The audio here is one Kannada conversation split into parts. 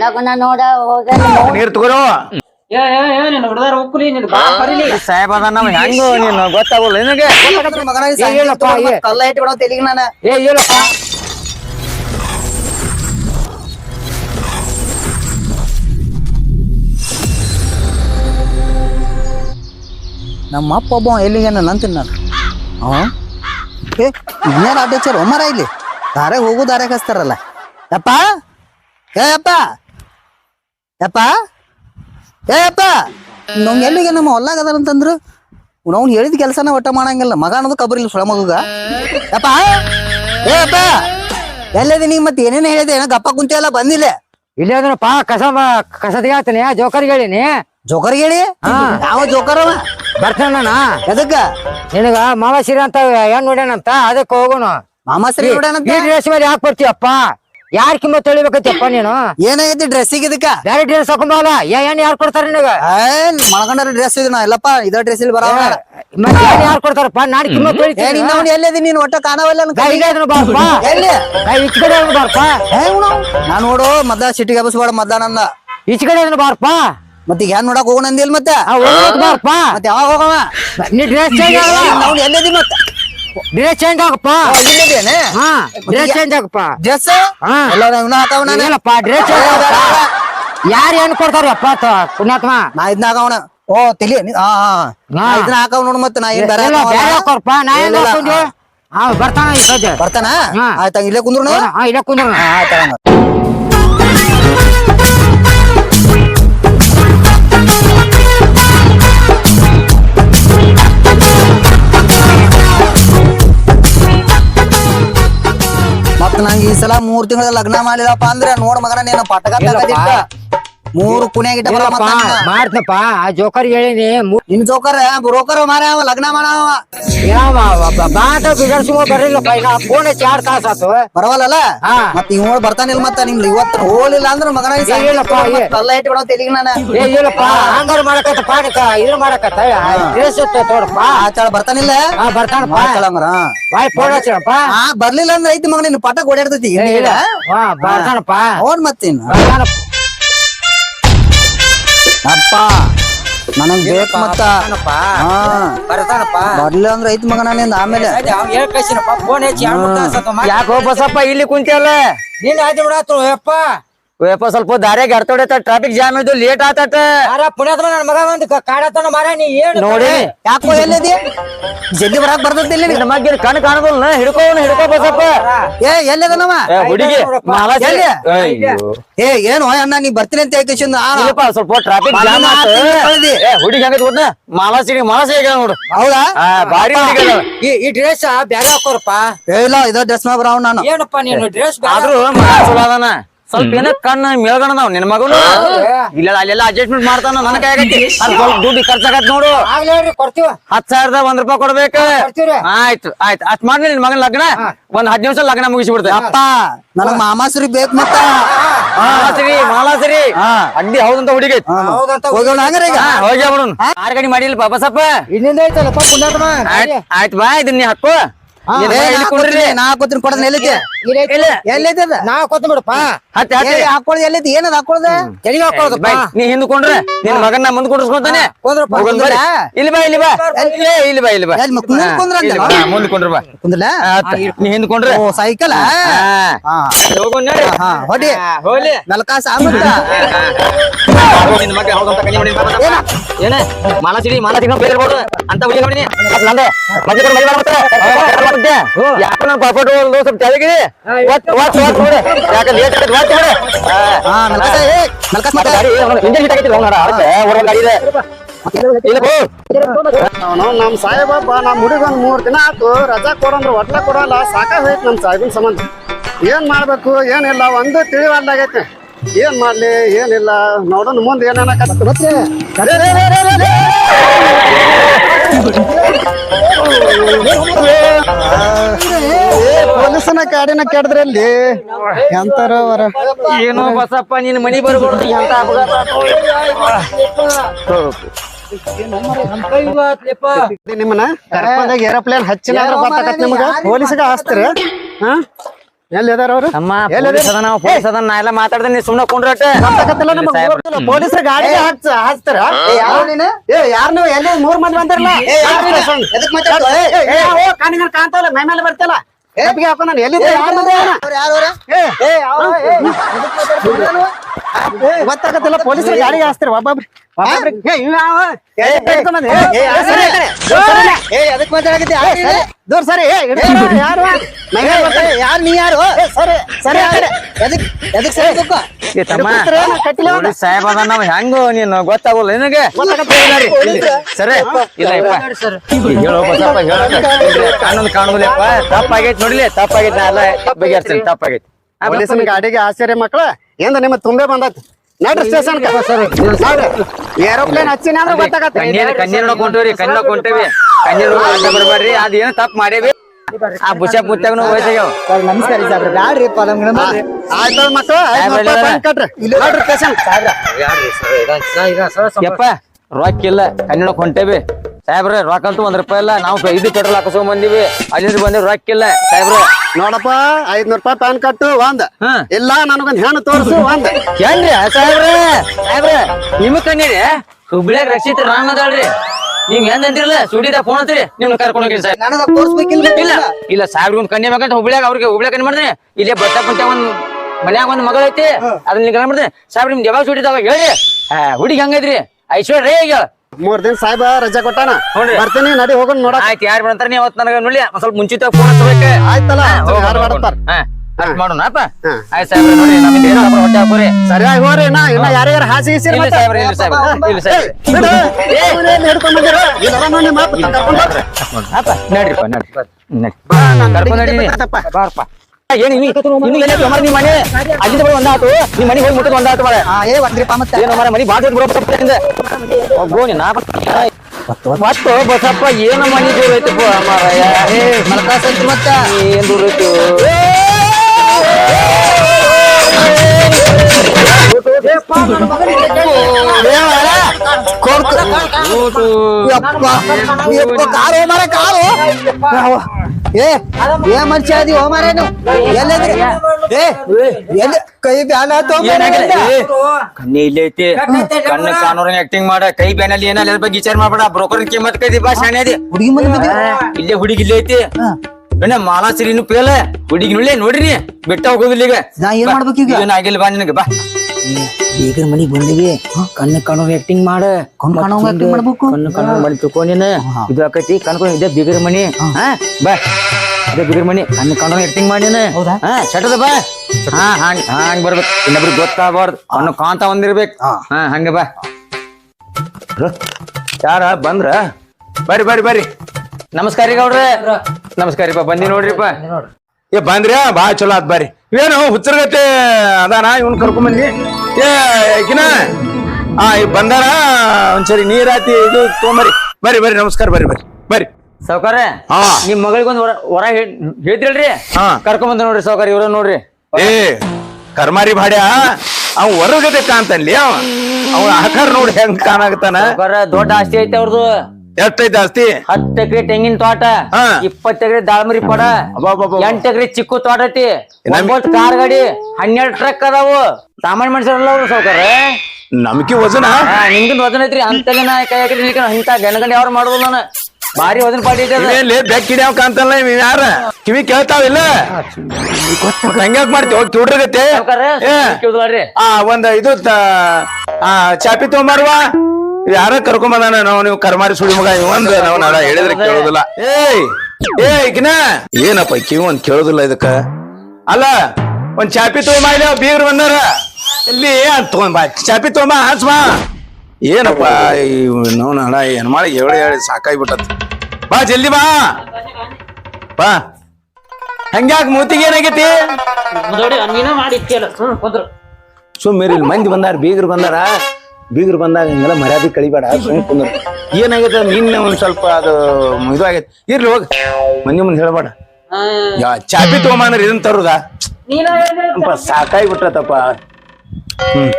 ಲಗ್ನ ನೋಡ ಹೋಗ ನೀರ್ ತಗೋರೋ ಏ ಏ ಏ ನಿನ್ನ ಹುಡುಗರ ಉಕ್ಕುಲಿ ನಿನ್ನ ಬಾ ಬರೀಲಿ. ಸಾಹೇಬ ಅದ ನಾವ್ ಹೆಂಗು ನೀನು ಗೊತ್ತಾಗೋಲ್ಲ ನಿನಗೆ. ಮಗನ ಏ, ಏನಪ್ಪ, ಏ. ಕಲ್ಲ ಇಟ್ಬಿಡೋ ತೆಲಿಗೆ ನಾನು. ಏ ಹೇಳಪ್ಪ. ನಮ್ಮ ಅಪ್ಪ ಒಬ್ಬ ಎಲ್ಲಿಗೆ ನಂತೀನಿ ನಾನು ಏ ಇಲ್ಲಿ. ದಾರೆ ಹೋಗು ದಾರೆ ಕಸ್ತಾರಲ್ಲ. ಯಪ್ಪ! ಏ ಯಪ್ಪ ಯಪ್ಪ ನಮ್ ಎಲ್ಲಿಗೆ ನಮ್ಮ ಹೊಲ್ಲಾಗ ಅದಾರ ಅಂತಂದ್ರು? ಅವ್ನು ಹೇಳಿದ ಕೆಲಸನ ಒಟ್ಟ ಮಾಡಂಗಿಲ್ಲ. ಮಗ ಅನ್ನೋದು ಕಬರ್ ಇಲ್ಲ ಸುಳ ಮಗುಗ. ಯಪ್ಪ ಏ ಯಪ್ಪ ನೀ ಮತ್ತೆ ಏನೇನು ಹೇಳಿದೆ? ಏನ ಗಪ್ಪ ಕುಂತಿಯಲ್ಲ ಬಂದಿಲ್ಲ ಇಲ್ಲೇ ಪಾ ಕಸ ಕಸದಿಗೆ ಹೇಳ್ತೀನಿ ಜೋಕರ್ಗೆ ಹೇಳಿನಿ ಜೋಕರ್ ಹೇಳಿ? ಯಾವ ಜೋಕರ್ ಅವ? ಬರ್ತಾನ ಎದಕ್ಕ? ನಿನಗ ಮಾವ ಸೀರೆ ಅಂತ ಏನ್ ನೋಡ್ಯಾನಂತ ಅದಕ್ಕೆ ಹೋಗೋಣ ಮಾಮಾಸ್ರಿ ನೋಡ್ಯಾನಂತ ಈ ಡ್ರೆಸ್ ಮೇಲೆ ಯಾಕೆ ಬರ್ತೀಯಪ್ಪ? ಯಾರ್ ಕಿಮ್ಮತ್ ತೊಳಿಬೇಕತ್ತಪ್ಪ ನೀನು? ಏನಾಗೈತಿ ಡ್ರೆಸ್ಸಿಗೆ ಇದಕ್ಕ? ಬೇರೆ ಡ್ರೆಸ್ ಹಾಕೊಂಬಲ್ಲ ಏನ್ ಯಾರು ಕೊಡ್ತಾರ ನಿನಗ? ಮಳಗಂಡರ ಡ್ರೆಸ್ ಇದನ್ನ ಇಲ್ಲಪ್ಪ ಇದ ಡ್ರೆಸ್ ಇಲ್ಲಿ ಬರ ಮತ್ತೆ ಏನ್ ಯಾರು ಕೊಡ್ತಾರಪ್ಪ? ನಾನ್ ಕಿಮ್ಮತ್ ಏ ತೊಳಿತೀನಿ ಅವ್ನು ಎಲ್ಲಿದಿ ನೀನು ಒಟ್ಟ ಕಾಣವಲ್ಲ ನನ್ ಕೈಗೆ. ಕೈಗೆ ಅದನ್ನ ಬಾರಪ್ಪ ಎಲ್ಲಿ? ಕೈ ಈಚ ಕಡೆ ಅದನ್ನ ಬಾರಪ್ಪ ಏ ಇವ್ನು? ನಾ ನೋಡು ಮದ್ದ ಸಿಟಿಗೆ ಹಬ್ಬಸ್ಬೇಡ ಮದ್ದ ನನ್ನ ಅದನ್ನ ಬಾರಪ್ಪ ಮತ್ ಈಗ ಏನ್ ನೋಡಕ್ ಹೋಗೋಣ ಅಂದಿಲ್ ಮತ್ತೆ? ಬಾರಪ್ಪ ಮತ್ತೆ ಯಾವಾಗ ಹೋಗೋಣ? ನೀ ಡ್ರೆಸ್ ಎಲ್ಲಿದಿ ಮತ್ತೆ? Dress change ಆಗಪ್ಪ. ಇಲ್ಲಿದ್ದೇನೆ ಹಾ ಡ್ರೆಸ್ ಚೇಂಜ್ ಆಗಪ್ಪ. ಡ್ರೆಸ್ ಹಾ. ಎಲ್ಲ ಇವ್ನ ಹಾಕವ ನಾನು? ಏನಪ್ಪ ಡ್ರೆಸ್ ಯಾರು ಏನ್ ಕೊಡ್ತಾರಪ್ಪ ಪುಣ್ಯಾತ್ಮ? ನಾ ಇದನ್ನ ಹಾಕವನ. ಓ ತಿಳಿ ಹಾ ಹಾ. ಇದನ್ನ ಹಾಕವ್ ನೋಡ್ ಮತ್ತೆ ನಾ ಏನ್ ಬೇರೆ. ಬೇರೆ ಹಾಕೋರ್ಪ ನಾ ಏನ್ ಹಾ. ಬರ್ತಾನ ಬರ್ತಾನ. ಆಯ್ತಾ ಇಲ್ಲೇ ಕುಂದ್ರು ಹಾ ಇಲ್ಲೇ ಕುಂದ್ರ ಆಯ್ತಾ ಮತ್ ನಂಗೆ ಈ ಸಲ ಮೂರ್ ತಿಂಗಳ ಲಗ್ನ ಮಾಡಿದಪ್ಪ ಅಂದ್ರೆ ನೋಡ್ ಮಗನ ನೀನು ಪಟಕ ತಗದಿಟ್ಟ. ಮೂರು ಕುಣಿಯಾಗ ಇಟ್ಟ ಮಾಡ್ತನಪ್ಪ ಆ ಜೋಕರ್ ಹೇಳಿನಿ. ನಿನ್ ಜೋಕರ್ ಬ್ರೋಕರ್ ಮಾರ ಲಗ್ನ ಮಾಡವ ಬಾಟ ಬಿಗರ್ಸುವ ಬರಲಿಲ್ಲಪ್ಪ ಈಗ ಫೋನ್ ಹಚ್ಚಿ ಎರಡ್ ತಾಸ ಆತು. ಬರವಲ್ಲ. ಮತ್ ಇವ್ ಬರ್ತಾನಿಲ್ಲ ಮತ್ತ ನಿಮ್ ಇವತ್ತು ಹೋಲಿಲ್ಲ ಅಂದ್ರೆ ಮಗನ. ಕಲ್ಲ ಇಟ್ಟು ತೆಲಿಗೆ ನಾನು. ಇಲ್ಲಪ್ಪ ಹಂಗಾರ ಮಾಡಕತ್ತ ಪಾಡಕ ಇದು ಮಾಡಕತ್ತ ತೋಡಪ್ಪ ಆಚಾಳ ಬರ್ತಾನಿಲ್ಲ ಬರ್ತಾನಪ್ಪ. ಬಾಯ್ ಫೋನ್ ಹಚ್ಚಪ್ಪ ಹಾ ಬರ್ಲಿಲ್ಲ ಅಂದ್ರೆ ಐತಿ ಮಗನ ನಿನ್ ಪಟ ಓಡಾಡ್ತೈತಿ ಬರ್ತಾನಪ್ಪ. ಅವನ್ ಮತ್ತಿನ್ ಬರ್ತಾನಪ್ಪ. ಅಪ್ಪ ನನಗ್ ಬೇಕು ಮತ್ತ. ಹಾ. ಬರ್ತಾನಪ್ಪ. ಬರ್ಲಿಲ್ಲ ಅಂದ್ರೆ ಐತ್ ಮಗನ ನಿಂದ ಆಮೇಲೆ. ಅವ್ನು ಹೇಳ್ ಕಳ್ಸಿನಪ್ಪ. ಫೋನ್ ಹಚ್ಚಿ ಎರಡು ಮೂರು ತಾಸು ಯಾಕೋ ಬಸಪ್ಪ ಇಲ್ಲಿ ಕುಂತಿಯಲ್ಲ? ನೀನ್ ಆಯ್ತು ಬಿಡಾತು ಯಪ್ಪ. ಯಪ್ಪ ಸ್ವಲ್ಪ ದಾರ್ಯಾಗ ಅರ್ತೊಡೈತ ಟ್ರಾಫಿಕ್ ಜಾಮ್ ಇದು ಲೇಟ್ ಆತಟ ಮಗ ಒಂದು ಕಾಡತನ ಮಾರ ನೀ ಏನು ನೋಡಿ ಯಾಕೋ ಎಲ್ಲಿದಿ? ಜಲ್ದಿ ಬರಾಕ್ ಬರ್ತೈತಿ ಇಲ್ಲಿ ನಿನ್ನ ಮಗ್ಗಿನ ಕಣ್ ಕಾಣದಲ್ಲ ಹಿಡ್ಕೋ ಬಸಪ್ಪ. ಏ ಎಲ್ಲಿದನವ ಏ, ಹುಡುಗಿ. ಏ ಏನು ಅಣ್ಣ ನೀ ಬರ್ತೀನಿ ಅಂತ ಹೇಳ್ಕೇಶಿಂದ ಇಲ್ಲಪ್ಪ ಸ್ವಲ್ಪ ಟ್ರಾಫಿಕ್ ಜಾಮ್ ಆತ. ಮಾತಿನ ಏ ಹುಡುಗಿ ಗೊತ್ತ? ಮಾಲಾಸಿ ಮಾಲಾಸಿ ನೋಡು. ಹೌದಾ? ಬಾರಿ ಹುಡುಗಿ ಈ ಡ್ರೆಸ್ ಬ್ಯಾರೆ ಹಾಕೋರಪ್ಪ. ಇಲ್ಲ ಇದ ಡ್ರೆಸ್ ಬರಾವ್ ನಾನು. ಏನಪ್ಪ ನೀನು? ಡ್ರೆಸ್ ಆದ್ರೂ ಮಗ ಚಲೋ ಅದಾನ. ಸ್ವಲ್ಪ ಏನ ಕಣ್ಣ ಮೇಲ್ಗಣದಾವ್ ನಿನ್ ಮಗನು. ಇಲ್ಲ ಅಲ್ಲೆಲ್ಲ ಅಡ್ಜಸ್ಟ್ಮೆಂಟ್ ಮಾಡ್ತಾನ ನನ್ನ ಕೈ ಆಗೈತಿ ಅದ್ ಸ್ವಲ್ಪ ದುಡ್ಡು ಖರ್ಚಾಗತ್ ನೋಡು. ಆಗ್ಲೇ ಹೇಳ್ರಿ ಕೊಡ್ತೀವ? ಹತ್ ಸಾವಿರದ ಒಂದ್ ರೂಪಾಯಿ ಕೊಡ್ಬೇಕ. ಆಯ್ತು ಆಯ್ತು. ಅಷ್ಟ್ ಮಾಡ್ಲಿ ನಿನ್ ಮಗನ್ ಲಗ್ನ. ಒಂದ್ ಹದ್ ನಿಮಿಷ ಲಗ್ನ ಮುಗಿಸಿ ಅಪ್ಪ ನನಗ್ ಮಾಮಾಸರಿ ಬೇಕು ಮತ್ತ. ಮಾಲಾಸಿರಿ. ಮಾಲಾಸಿರಿ ಅಡ್ಡಿ ಹೌದಂತ ಹುಡುಗಿ ಹೋಗೋಣ ಹಂಗಾರೆ ಈಗ? ಆರ್ ಗಡಿ ಮಾಡಿಲ್ಲ ಬಸಪ್ಪ. ಇನ್ನಿಂದ ಐತಲ್ಲಪ್ಪ ಪುಣ್ಯಾತ್ಮ. ಆಯ್ತ್ ಆಯ್ತ್ ಬಾ ಇದನ್ನ ನೀ ಹಕ್ಕು. ನಿನ್ ನಾ ಇಲ್ಲಿ ಕುಂಡ್ರಿ ಹಾಕೋತೀನಿ, ನಾ ಹಾಕೋತೀನಿ ಕೊಡೋದ್ ಎಲ್ಲಿದ್ದೆ ಅದ ನಾ ಕೊತ್ತ ಬಿಡಪ್ಪ. ಹಾಕೊಳ್ಳೋದು ಎಲ್ಲೈತಿ ಏನದ ಹಾಕೊಳ್ಳೋದ ತೆಲಿಗೆ ಹಾಕೋದಪ್ಪ ನೀ ಹಿಂದ್ ಕೊಂಡ್ರೆ ನಿನ್ ಮಗನ್ನ ಮುಂದ್ ಕುಂಡ್ರಸ್ಕೊಂತಾನೆ. ಇಲ್ಲಿ ಬಾ ಇಲ್ಲಿ ಬಾ. ಇಲ್ಲಿ ಬಾ ಇಲ್ಲಿ ಬಾ. ಮುಂದ್ ಬಾ, ಮುಂದ್ ಕುಂಡ್ರ ಬಾ. ಕುಂದ್ರಲ್ಲ? ನೀ ಹಿಂದ್ ಕೊಂಡ್ರೆ. ಓ ಸೈಕಲ್ ಹೊಡಿ ಹೋಲಿ ನಲ್ಕಾಸ ಹೋಗ್. ಏನ? ಸಿಡಿ ಬೇರೆ ಅಂತ ಹುಡುಗಿ ನೋಡಿ ನಂದೆ. ಮಧ್ಯ ಕೊಡು, ಮಧ್ಯ ಕೊಡು ಯಾಕ ನನ್ ಪಾಪಟ್ ಹೋಗ್ಲು ಸ್ವಲ್ಪ ಒತ್ ಒತ್ ನೋಡಿ ಯಾಕೆ ಲೇಟ್ ಆಗೈತೆ ಒತ್ ನೋಡಿ ಹಾ ಏ ಗಾಡಿ ಇಂಜನ್ ಆಗೈತಿ ಹೋಗೋಣ ಅದಕ್ಕೆ ಓಡೋ ಗಾಡಿ ಇದೆ ಇಲ್ಲ ಬೋ ಅವನು ನಮ್ ಸಾಹೇಬಪ್ಪ ನಮ್ ಹುಡುಗ ಒಂದ್ ಮೂರ್ ದಿನ ಆತು ರಜಾ ಕೊಡಂದ್ರ ಒಟ್ಲ ಕೊಡಲ್ಲ ಸಾಕಾಗೈತಿ ನಮ್ಮ ಸಾಹೇಬಿನ ಸಂಬಂಧ ಏನ್ ಮಾಡಬೇಕು ಏನಿಲ್ಲ ಒಂದು ತಿಳಿವಲ್ಲಾಗೈತೆ ಏನ್ ಮಾಡಲಿ ಏನಿಲ್ಲ ನೋಡೋಣ ಮುಂದೆ ಏನೇನಕತ್ತ ಗೊತ್ತೇ ಪೊಲೀಸನ ಕಾಡಿನ ಕೆಡದ್ರಲ್ಲಿ ಎಂತಾರ ಅವರ ಏನೋ ಬಸಪ್ಪ ನೀನ್ ಮನಿ ಬರ್ಬೋದು. ಎಂತ ಅಪಘಾತ? ಆತು. ನಿಮ್ಮನ್ನ ಕರ್ಕೊಂಡಾಗ ಏರೋಪ್ಲೇನ್ ಹಚ್ಚಿನ ಗೊತ್ತಾಗತ್ ನಿಮ್ಗ? ಪೊಲೀಸ್ಗ ಹಾಸ್ತಿರ ಹಾ? ಎಲ್ಲಿ ಅದಾರ ಅವ್ರು? ಅಮ್ಮ ಎಲ್ಲಿ ಪೊಲೀಸ್ ಪೊಲೀಸ್ ಅದ ನಾ ಎಲ್ಲ ಮಾತಾಡ್ದೆ ನೀ ಸುಮ್ಮನೆ ಕುಂಡ್ರಟ ಪೊಲೀಸರ ಗಾಡಿ ಹಚ್ಚ ಹಚ್ತಾರ ಏ ಯಾರ್ ನೀವು? ಎಲ್ಲಿ ಮೂರ್ ಮಂದಿ ಬಂದಿರಲ್ಲ? ಕಾಣಿನ ಕಾಣ್ತಾವಲ್ಲ ಮೈ ಮೇಲೆ ಬರ್ತಲ್ಲ. ಕಬ್ಬಿಗೆ ಹಾಕೊಂಡ್ ನಾನು ಎಲ್ಲಿದ್ದೆ ಯಾರ್? ಏ, ಏ, ಏ, ಏ, ಗೊತ್ತಾಗತ್ತಿಲ್ಲ ಪೊಲೀಸ್ ಗಾಡಿಗೆ ಹಾಸ್ತಾರ ಒಬ್ಬೊಬ್ರಿ. ದೂರ ಸರಿ. ಯಾರು. ಯಾರು? ನೀ ಯಾರು? ಸರಿ. ಸರಿ. ಎದಕ್ ಎದಕ್ ಸರಿ ಸಾಹೇಬ ನಾವ್ ಹೆಂಗು ನೀನು ಗೊತ್ತಾಗಲ್ಲ ನಿನಗೆ? ಸರಿ. ಇಲ್ಲ ಹೇಳೋಪ್ಪ ಕಾಣೋದು ಕಾಣೋದಿಲ್ಲಪ್ಪ ತಪ್ಪಾಗೈತಿ. ನೋಡ್ಲಿ ತಪ್ಪಾಗೈತಿ. ನಾ ಎಲ್ಲ ಬಗೆಹರಿಸ್ತೀನಿ ತಪ್ಪಾಗೈತಿ. ಆ, ಬಾ, ಗಾಡಿಗೆ ಆಶ್ಚರ್ಯ ಮಕ್ಕಳ. ಏನ್ದ ನಿಮ್ಮ ತುಂಬೆ ಬಂದತ್? ನಡ್ರಿ ಸ್ಟೇಷನ್ ಏರೋಪ್ಲೇನ್ ಹಚ್ಚಿನ ಅಂದ್ರೆ ಗೊತ್ತಾಗತ್ತೆ. ಕನ್ಯಾ ಕನ್ಯಾ ನೋಡಕ್ ಹೊಂಟೇವ್ರಿ ಕನ್ಯಾ ನೋಡಕ್ ಹೊಂಟೇವಿ ಕನ್ಯಾ ನೋಡಕ್ ಅಡ್ಡ ಬರ್ಬಾರ್ರಿ ಅದ್ ಏನೋ ತಪ್ಪು ಮಾಡೇವಿ ಆ ಬುಷ ಮುತ್ತಾಗನು ವಯಸ್ಸಾಗ್ಯಾವ ನಮಸ್ಕಾರ ಸಾಬ್ರ ಬ್ಯಾಡ್ರಿ ಪಲಂಗಣ ಆಯ್ತು ಮಕ್ಕಳು ಕಟ್ರಿ. ನೋಡ್ರಿ ಸ್ಟೇಷನ್ ಯಪ್ಪ ರೊಕ್ಕ ಇಲ್ಲ. ಕನ್ನಡಕ್ ಹೊಂಟೇವಿ. ಸಾಹೇಬ್ರೆ ರೊಕ್ಕ ಅಂತೂ ಒಂದ್ ರೂಪಾಯಿ ಇಲ್ಲ. ನಾವು ಇದು ಪೆಟ್ರೋಲ್ ಹಾಕಿಸ್ಕೊಂಡ್ ಬಂದಿವಿ. ಅಲ್ಲಿಂದ ಬಂದಿವಿ ರೊಕ್ಕ ಇಲ್ಲ. ಸಾಹೇಬ್ರೆ. ನೋಡಪ್ಪ ಐದ್ನೂರ್ ರೂಪಾಯಿ ಪ್ಯಾನ್ ಕಟ್ಟು ಒಂದ್. ಇಲ್ಲ ನನಗೊಂದ್ ಹೆಣ್ಣು ತೋರಿಸು ಒಂದ್. ಏನ್ರಿ ಸಾಹೇಬ್ರೆ? ಸಾಹೇಬ್ರೆ ನಿಮ್ ಕಣ್ಣೀರಿ? ಹುಬ್ಳ್ಯಾಗ ರಕ್ಷಿತ ರಾಮ್ ಅದಾಳ್ರಿ. ನೀವ್ ಏನ್ ಅಂತಿರಲ್ಲ ಸುಡಿದ ಫೋನ್ ಅಂತ್ರಿ. ನಿಮ್ನ ಕರ್ಕೊಂಡು ನನಗ ತೋರ್ಸ್ಬೇಕಿಲ್ಲ ಇಲ್ಲ. ಇಲ್ಲ ಸಾಹೇಬ್ರ ಒಂದ್ ಕಣ್ಣಿ ಬೇಕಂತ ಹುಬ್ಳ್ಯಾಗ ಅವ್ರಿಗೆ ಹುಬ್ಳ್ಯಾಗ ಕಣ್ಣಿ ಮಾಡಿದ್ರಿ ಇಲ್ಲೇ ಬಟ್ಟೆ ಕುಂತ ಒಂದ್ ಮನ್ಯಾಗ ಒಂದ್ ಮಗಳ ಐತಿ. ಅದನ್ನ ಕಣ್ಣಿ ಮಾಡ್ತೀನಿ ಸಾಹೇಬ್ರ ನಿಮ್ದು ಯಾವಾಗ ಸುಡಿದಾವ ಹೇಳಿ. ಹುಡುಗಿ ಹಂಗೈತ್ರಿ ಐಶ್ವರ್ಯ ರೇ ಈಗ ಮೂರ್ ದಿನ ಸಾಹೇಬ ರಜಾ ಕೊಟ್ಟಾನ. ನೋಡ್ರಿ. ಬರ್ತೀನಿ ನಡಿ ಹೋಗೋಣ ನೋಡಕ್. ಆಯ್ತು ಯಾರು ಬರ್ತಾರ ನೀವು ಅವತ್ತು ನನಗೆ ನೋಡಿ ಒಂದ್ ಸ್ವಲ್ಪ ಮುಂಚಿತ ಫೋನ್ ಹಚ್ಚಬೇಕು ಆಯ್ತಲ್ಲ ಯಾರು ಬರ್ತಾರ ಮಾಡೋಣ ಅಪ್ಪ ಹಾ. ಆಯ್ತು ಸಾಹೇಬ್ರೆ ನೋಡಿ ನಮ್ಮಿಂದ ಏನೋ ಒಬ್ರು ಹೊಟ್ಟೆ ಹಾಕೋರಿ ಸರಿಯಾಗಿ ಹೋರಿ ನಾ ಇನ್ನ ಯಾರ್ಯಾರು ಹಾಸಿ ಗೀಸಿರ್ ಇಲ್ಲ ಮತ್ತೆ? ಸಾಹೇಬ್ರೆ ಇಲ್ಲ ಸಾಹೇಬ್ರೆ. ಇಲ್ಲ ಸಾಹೇಬ್ರೆ. ಬಿಡು. ಏ, ಇವ್ನೇನ್ ಹಿಡ್ಕೊಂಡ್ ಬಂದಿರ? ಇಲ್ಲ, ಬಾ, ನೋಡಿ, ಮಾಪ್ ಕರ್ಕೊಂಡ್ ಹೋಗ್ರಿ. ಅಪ್ಪ ನಡ್ರಿಪ್ಪ ನಡ್ರಿ. ನಡ್ರಿ ಬಾ, ನಾನ್ ಕರ್ಕೊಂಡ್ ನಡಿಗೆ ನಡೀನಿ ಬಾರಪ್ಪ. ಏನ್ ಇನ್ನು ಇನ್ನು ಏನಾಯ್ತು ಮರ ನಿಮ್ಮ ಮನೆ ಅಲ್ಲಿಂದ ಬರೋ ಒಂದಾತು ನಿಮ್ಮ ಮನೆಗೆ ಹೋಗಿ ಮುಟ್ಟದ ಒಂದಾತು ಮರ ಹಾ ಏ ಒಂದ್ರಿಪ್ಪ ಮತ್ತೆ ಏನು ಮರ ಮನೆ ನಾ ಮತ್ತು ಬಸಪ್ಪ ಏನು ಮನೆ ದೂರ ಐತಿ ಮಾರಾಯ ಏ ಮಲಕಾಸ ಐತಿ ಮತ್ತ ಏನ್ ದೂರ ಐತಿ ಯಪ್ಪ ಯಪ್ಪ ಏ ಏ ಕಣ್ಣಿ ಕಾಣೋರಂಗ್ ಆಕ್ಟಿಂಗ್ ಮಾಡ ಕೈ ಬ್ಯಾನಲ್ಲಿ ಏನಲ್ಲ ಅದ್ರ ಬಗ್ಗೆ ವಿಚಾರ ಮಾಡ್ಬೇಡ ಬ್ರೋಕರ್ ಕಿಮ್ಮತ್ ಕೈದಿ ಬಾ ಶಾಣೆ ಹುಡುಗಿ ಇಲ್ಲೇ ಹುಡುಗಿ ಇಲ್ಲೇ ಐತಿ ಏನ ಮಾಲಾ ಸಿರಿನು ಪೇಲ ಹುಡುಗಿ ನೋಡ್ರಿ ಬಿಟ್ಟ ಹೋಗೋದಿಲ್ಲ ಈಗ ಏನ್ ಮಾಡ್ಬೇಕು ಈಗ ಬಾ ನಿನಗೆ ಬಾ ಬೀಗರ ಮನಿಗೆ ಬಂದಿವಿ. ಕಣ್ಣು ಕಾಣೋ ಆಕ್ಟಿಂಗ್ ಮಾಡ. ಕಣ್ಣು ಕಾಣೋಂಗ್ ಆಕ್ಟಿಂಗ್ ಮಾಡ್ಬೇಕು? ಕಣ್ಣು ಕಾಣೋ ಮಾಡಿ ತಿಳ್ಕೊ ನೀನು. ಇದು ಆಕೈತಿ ಕಣ್ಕೊಂಡು ಇದೇ ಬೀಗರ ಮನಿ. ಹಾ. ಬಾ. ಅದೇ ಬಿಗರ್ ಮನಿ. ಕಣ್ಣು ಕಾಣೋ ಆಕ್ಟಿಂಗ್ ಮಾಡಿನ? ಹಾ ಚಟದ ಬಾ. ಹಾ ಹಂಗ್ ಹಂಗ್ ಬರ್ಬೇಕು. ಇನ್ನೊಬ್ರಿಗೆ ಗೊತ್ತಾಗಬಾರ್ದು. ಕಣ್ಣು ಕಾಂತ ಒಂದಿರ್ಬೇಕು ಹಾ. ಹಂಗ ಬಾ. ಯಾರ ಬಂದ್ರ? ಬರ್ರಿ ಬರ್ರಿ ಬರ್ರಿ. ನಮಸ್ಕಾರ ರೀ ಗೌಡ್ರೆ. ನಮಸ್ಕಾರ ರೀ ಬಂದಿ ನೋಡ್ರಿಪ್ಪ ಏ ಬಂದ್ರ್ಯಾ? ಬಾ ಚಲೋ ಆತ್ ಬರ್ರಿ. ಏನು ಹುಚ್ಚರ್ಗತ್ತೆ ಅದಾನ ಇವನ್ ಕರ್ಕೊಂಬಂದಿ ಏ ಕಿನ ಆ ಈ ಬಂದಾರ ಒಂದ್ಸರಿ ನೀರಾತಿ ಇದು ತೊಗೊಂಬರಿ ಬರ್ರಿ ಬರ್ರಿ ನಮಸ್ಕಾರ ಬರ್ರಿ ಬರ್ರಿ ಬರ್ರಿ. ಸಾವ್ಕಾರ ಹಾ. ನಿಮ್ ಮಗಳಿಗೊಂದು ಹೊರ ವರ ಹೇಳ್- ಹೇಳ್ತಿರಲ್ರಿ? ಹಾ. ಕರ್ಕೊಂಡ್ ಬಂದ ನೋಡ್ರಿ ಸಾವ್ಕಾರ ಇವ್ರ ನೋಡ್ರಿ. ಏ ಕರ್ಮಾರಿ ಭಾಡ್ಯ ಅವ್ ಹೊರಗಡೆ ಕಾಣ್ತಾನ್ಲಿ ಅವ? ಅವ ಆಕಾರ ನೋಡಿ ಹೆಂಗ್ ಕಾಣಾಕತ್ತಾನ? ಬರ ದೊಡ್ಡ ಆಸ್ತಿ ಐತೆ ಅವ್ರದ್ದು ಎಷ್ಟೈತೆ ಆಸ್ತಿ ಹತ್ತು ಎಕರೆ ತೆಂಗಿನ ತೋಟ ಹಾ. ಇಪ್ಪತ್ತು ಎಕರೆ ದಾಳಮರಿ ಪಡ ಅಬ್ಬಬ್ಬಬ್ಬ. ಎಂಟು ಎಕರೆ ಚಿಕ್ಕು ತೋಟ ಐತಿ. ನಮ್- ಒಂಬತ್ತು ಕಾರ್ ಗಾಡಿ ಹನ್ನೆರಡು ಟ್ರಕ್ ಅದಾವು. ಸಾಮಾನ್ಯ ಮನುಷ್ಯರಲ್ಲ ಅವ್ರು ನಮ್ಗೆ ನಮ್ಕಿ ವಜನ? ನಿಮ್ಗಿಂದ ವಜನ ಐತ್ರಿ. ಅಂತ ನಾ ಕೈ ಹಾಕಿ ನಿಲ್ಕೊಂಡು ಇಂತ ಗಂಡ ಯಾರು ಮಾಡೋದು ನಾನು? ಭಾರಿ ವಜನ ಪಾಟಿ ಐತೆ ಅದು. ಇವೇನ್ಲಿ ಬೆಕ್ ಹಿಡಿಯವ್ ಕಾಣ್ತಲ್ಲ ಇವ್ ಯಾರ? ಕಿವಿ ಕೇಳ್ತಾವಿಲ್ಲ ಹಂಗ್ಯಾಕ್ ಮಾಡ್ತೀವಿ ಹೋಗಿ ತುಡ್ರಗತ್ತೆ. ಸಾವ್ಕಾರ? ಆ ಒಂದ್ ಇದು ತ- ಆ ಚಾಪಿ ತಗೊಂಬಾರ್ವ? ಯಾರ ಕರ್ಕೊಂಬಂದಾನ ನಾವು ನೀವು ಕರ್ಮಾರಿ ಸುಳಿ ಮಗ ಇವಂದ್ ನಾವು ನಾಡ ಹೇಳಿದ್ರೆ ಕೇಳೋದಿಲ್ಲ. ಏಯ್ ಏ ಈಗಿನ ಏನಪ್ಪ ಕಿವಿ ಒಂದ್ ಕೇಳೋದಿಲ್ಲ ಇದಕ್ಕ? ಅಲ್ಲ ಒಂದ್ ಚಾಪಿ ತಗೊಂಬ ಇಲ್ಲ ಬೀಗ್ರ ಬಂದಾರ ಇಲ್ಲಿ ಅಂತ ತಗೊಂಡ್ ಬಾ ಚಾಪಿ ತಗೊಂಬ ಹಾಸ್ಮ ಬಾ. ಏನಪ್ಪ ನಾವು ನಾಡ ಏನ್ ಮಾಡಿ ಹೇಳಿ ಹೇಳಿ ಸಾಕಾಗ್ಬಿಟ್ಟತ್ ಬಾ ಜಲ್ದಿ ಬಾ. ಬಾ. ಹಂಗ್ಯಾಕ್ ಮೂತಿಗೆ ಏನಾಗೈತಿ? ಸುಮ್ಮನೆ ಇಲ್ಲಿ ಮಂದಿ ಬಂದಾರ ಬೀಗ್ರ ಬಂದಾರ. ಬೀಗರು ಬಂದಾಗ ಹಿಂಗೆಲ್ಲ ಮರ್ಯಾದೆ ಕಳಿಬೇಡ ಸುಮ್ಮನೆ ಕುಂದ್ರ. ಏನಾಗೈತೆ? ನಿನ್ನೆ ಒಂದ್ ಸ್ವಲ್ಪ ಅದು ಇದು ಆಗೈತೆ ಇರ್ಲಿ ಹೋಗ್. ಮಂದಿ ಮುಂದೆ ಹೇಳ್ಬೇಡ. ಯಾ ಚಾಪಿ ತಗೊಂಬಂದ್ರ ಇದನ್ನ ತರುದ? ಸಾಕಾಗಿ ಬಿಟ್ಟತಪ್ಪ ಹ್ಮ್.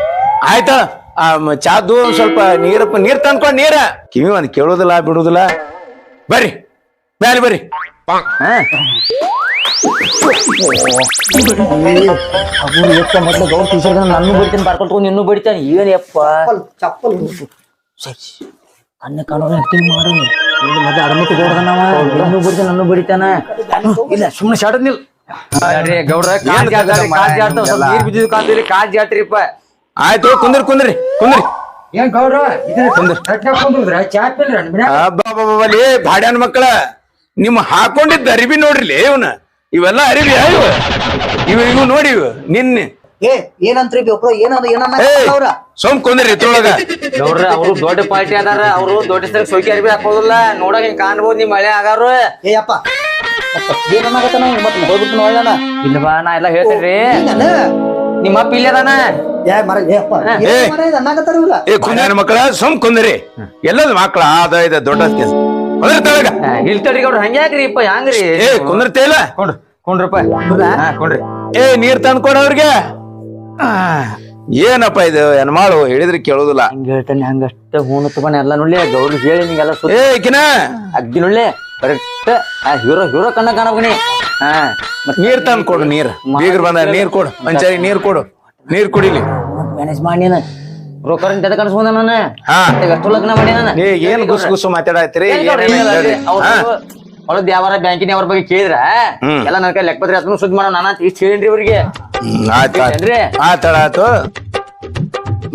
ಆಯ್ತ. ಆ ಮ- ಚಾದು ಒಂದ್ ಸ್ವಲ್ಪ ನೀರಪ್ಪ ನೀರ್ ತಂದ್ಕೊಂಡ್ ನೀರ. ಕಿವಿ ಒಂದ್ ಕೇಳೋದಿಲ್ಲ ಬಿಡುದಿಲ್ಲ. ಬರ್ರಿ. ಬ್ಯಾರಿ ಬರ್ರಿ. ಹಾ. ಅವ್ರು ಎಪ್ಪ ಮೊದ್ಲು ಗೌರ್ ಟೀಚರ್ ನಾನು ಬಡಿತೀನಿ ಬರ್ಕೊಟ್ಕೊಂಡು ಇನ್ನೂ ಬಿಡ್ತಾನೆ ಏನ್ ಯಪ್ಪ ಚಪ್ಪಲ್ ಕಣ್ಣ ಕಾಣೋ ಆಕ್ಟಿಂಗ್ ಇದು ಮೊದ್ಲು ಅಡಮಟ್ಟು ಗೌಡ್ದನವ ಇನ್ನೂ ಬಡಿತಾನೆ ಇಲ್ಲ ಸುಮ್ಮನೆ ಶಾಡದ್ ನಿಲ್ ಗೌಡ್ರ ಕಾಲ್ ಜಾಡ್ತಾರಿ ಆಯ್ತು ಕುಂದ್ರಿ ಕುಂದ್ರಿ ಕುಂದ್ರಿ ಏನ್ ಗೌಡ್ರ ಭಾಡ್ಯಾನ ಮಕ್ಕಳ ನಿಮ್ ಹಾಕೊಂಡಿದ್ದ ಅರಿಬಿ ನೋಡ್ರಿ ಇವನ. ಇವೆಲ್ಲ ಅರಿವಿ ಇವ? ಇವ ಇವು ನೋಡಿ ಇವ ನಿನ್ನೆ. ಏ ಏನಂತ್ರಿ ಒಬ್ರು? ಏನನ್ನ ಅವ್ರ? ಸೋಮ್ ಕುಂದ್ರಿ ಅವರು ದೊಡ್ಡ ಪಾರ್ಟಿ ಅದಾರ ಅವ್ರು ದೊಡ್ಡ ಸೋಕಿ ಅರ್ಬಿ ಹಾಕೋದಿಲ್ಲ. ನೋಡಕ್ ಹಿಂಗ್ ಕಾಣ್ಬೋದು ನಿಮ್ ಮಳೆ ಆಗಾರು. ಏ ಅಪ್ಪ. ಏನನ್ನಾಗತ್ತ ನಾವು? ಮತ್ತೆ ಹೋಗ್ಬಿಟ್ಟು ನೋಡೋಣ ಇಲ್ವಾ ನಾ ಎಲ್ಲ ಹೇಳ್ತೇನ್ರಿ. ನಿಮ್ಮ ಅಪ್ಪ ಇಲ್ಲೇ ಅದಾನ? ಏ ಮರ ಏ ಅಪ್ಪ. ಏ. ಏನ್ ಮರ ಅನ್ನಾಗತ್ತಾರ ಇವ್ರ ಏ ಕುಂದ್ಯಾನ ಮಕ್ಕಳ ಸೋಮ್ ಕುಂದ್ರಿ. ಎಲ್ಲದ ಮಕ್ಕಳ ಅದ ಇದ ದೊಡ್ಡ ಕುಂದ್ರ ತಳಗ. ಇಲ್ತಡ್ರಿ ಗೌಡ್ರ ಹಂಗ್ಯಾಕ್ರಿ ಇಪ್ಪ ಹ್ಯಾಂಗ್ರಿ? ಏ ಇಲ್ಲ ಕೊಂಡ್ರಿ ಕೊಂಡ್ರಪ್ಪ. ಹಾ ಕೊಂಡ್ರಿ. ಏ ನೀರ್ ತಂದ್ಕೊಡ ಅವ್ರಿಗೆ. ಏನಪ್ಪ ಇದು ಹೆಣ್ಮಾಳು ಹೇಳಿದ್ರೆ ಕೇಳೋದಿಲ್ಲ. ಹಂಗ ಹೇಳ್ತಾನೆ ಹಂಗಷ್ಟ ಹೂನು ತಗೊಂಡ ಎಲ್ಲ ನುಳ್ಳಿ ಗೌರಿ ಹೇಳಿ ನಿಂಗೆಲ್ಲ ಏ ಕಿನ. ಅಗ್ದಿ ನೋಡ್ಲಿ ಕರೆಕ್ಟ್. ಆ ಹೀರೋ ಹೀರೋ ಕಣ್ಣ ಕಾಣಿ ಹಾ ಮತ್ ನೀರ್ ತಂದ್ ಕೊಡು ನೀರ್. ಬೀಗ್ರ ಬಂದ ನೀರ್ ಕೊಡು. ಮಂಚಾರಿ ನೀರ್ ಕೊಡು. ನೀರ್ ಕುಡಿಲಿ. ಮ್ಯಾನೇಜ್ ಮಾಡಿ ಬ್ರೋಕರ್ ಅಂತ ಕನ್ಸ್ಕೊಂಡ ನಾನು? ಹಾ. ಅಷ್ಟು ಲಗ್ನ ಮಾಡಿ ನಾನು? ಏ ಏನ್ ಗುಸ್ ಗುಸ್ ಮಾತಾಡತ್ರಿ ಹೊಲದ ಯಾವಾರ ಬ್ಯಾಂಕಿನ ಅವ್ರ ಬಗ್ಗೆ ಕೇಳಿದ್ರ ಹ್ಮ್. ಎಲ್ಲ ನನ್ನ ಕೈ ಲೆಕ್ಕಪತ್ರ ಅದನ್ನು ಸುದ್ದಿ ಮಾಡೋ ನಾನು ಇಷ್ಟು ಹೇಳಿನ್ರಿ ಅವ್ರಿಗೆ ಆಯ್ತು ಏನ್ರಿ? ಆಯ್ತು ಆಯ್ತು.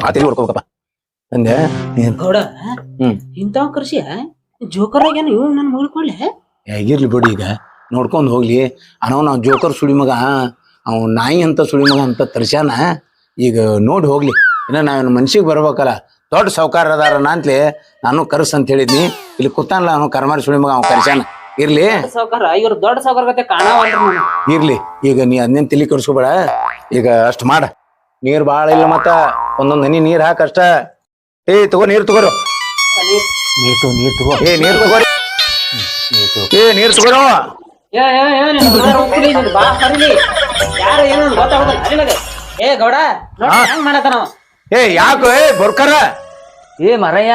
ಮಾತಿಗೆ ಹೊಡ್ಕೋಬೇಕಪ್ಪ. ಅಂದೆ ಏನ್? ಗೌಡ ಹ್ಮ್. ಜೋಕರ್ ಆಗ್ಯಾನ ಇವ್ ನನ್ ಮಗಳು ಕೊಳ್ಳೆ ಹೇಗಿರ್ಲಿ ಬಿಡಿ ಈಗ. ನೋಡ್ಕೊಂಡ್ ಹೋಗ್ಲಿ. ಅಣ್ಣ ನಾವ್ ಜೋಕರ್ ಸುಳಿ ಮಗ ಅವ್ ನಾಯಿ ಅಂತ ಸುಳಿ ಮಗ ಅಂತ ತರ್ಸ್ಯಾನ ಈಗ ನೋಡಿ ಹೋಗ್ಲಿ. ಇನ್ನ ನಾವೇನು ಮನ್ಸಿಗೆ ಬರ್ಬೇಕಲ್ಲ. ದೊಡ್ಡ ಸಾವ್ಕಾರ ಅದಾರ ಅಂತಲೇ ನಾನು ಕರ್ಸ್ ಅಂತ ಹೇಳಿದ್ನಿ. ಇಲ್ಲಿ ಕೂತಾನಲ್ಲ ಅವನು ಕರ್ಮಾರಿ ಸುಳಿ ಮಗ ಅವ್ನು ಕರ್ಸ್ಯಾನ. ಇರ್ಲಿ. ಸಾವ್ಕಾರ ಇವ್ರ ದೊಡ್ಡ ಸಾವ್ಕಾರ ಗತೆ ಕಾಣವಲ್ರಿ ಇರ್ಲಿ. ಈಗ ನೀ ಅದನ್ನೇನ್ ತಿಳಿ ಕೆಡ್ಸ್ಕೊಬೇಡ. ಈಗ ಅಷ್ಟ್ ಮಾಡ. ನೀರ್ ಬಾಳ ಇಲ್ಲ ಮತ್ತ. ಒಂದೊಂದ್ ಹನಿ ನೀರ್ ಹಾಕ ಅಷ್ಟ. ಏ ತಗೋ ನೀರ್ ತಗೋರು. ನೀತು ನೀರ್ ತಗೋ. ಏ ನೀರ್ ತಗೋರಿ ಏ ನೀರ್ ತಗೋರು. ಏ ಏ ಏ ನಿನ್ನ ಬ್ರದರ್ ಹೋಗ್ಲಿ ನಿನ್ ಬಾ ಕರೀಲಿ. ಯಾರು ಏನೋ ಗೊತ್ತಾಗೋದಿಲ್ಲ ಅರಿಲಾಗ ಏ ಗೌಡ ನೋಡಿ ಹೆಂಗ್ ಮಾಡತಾನ ಅವ. ಏ ಯಾಕೋ ಏ ಬರ್ಕರ. ಏ ಮರಯ್ಯ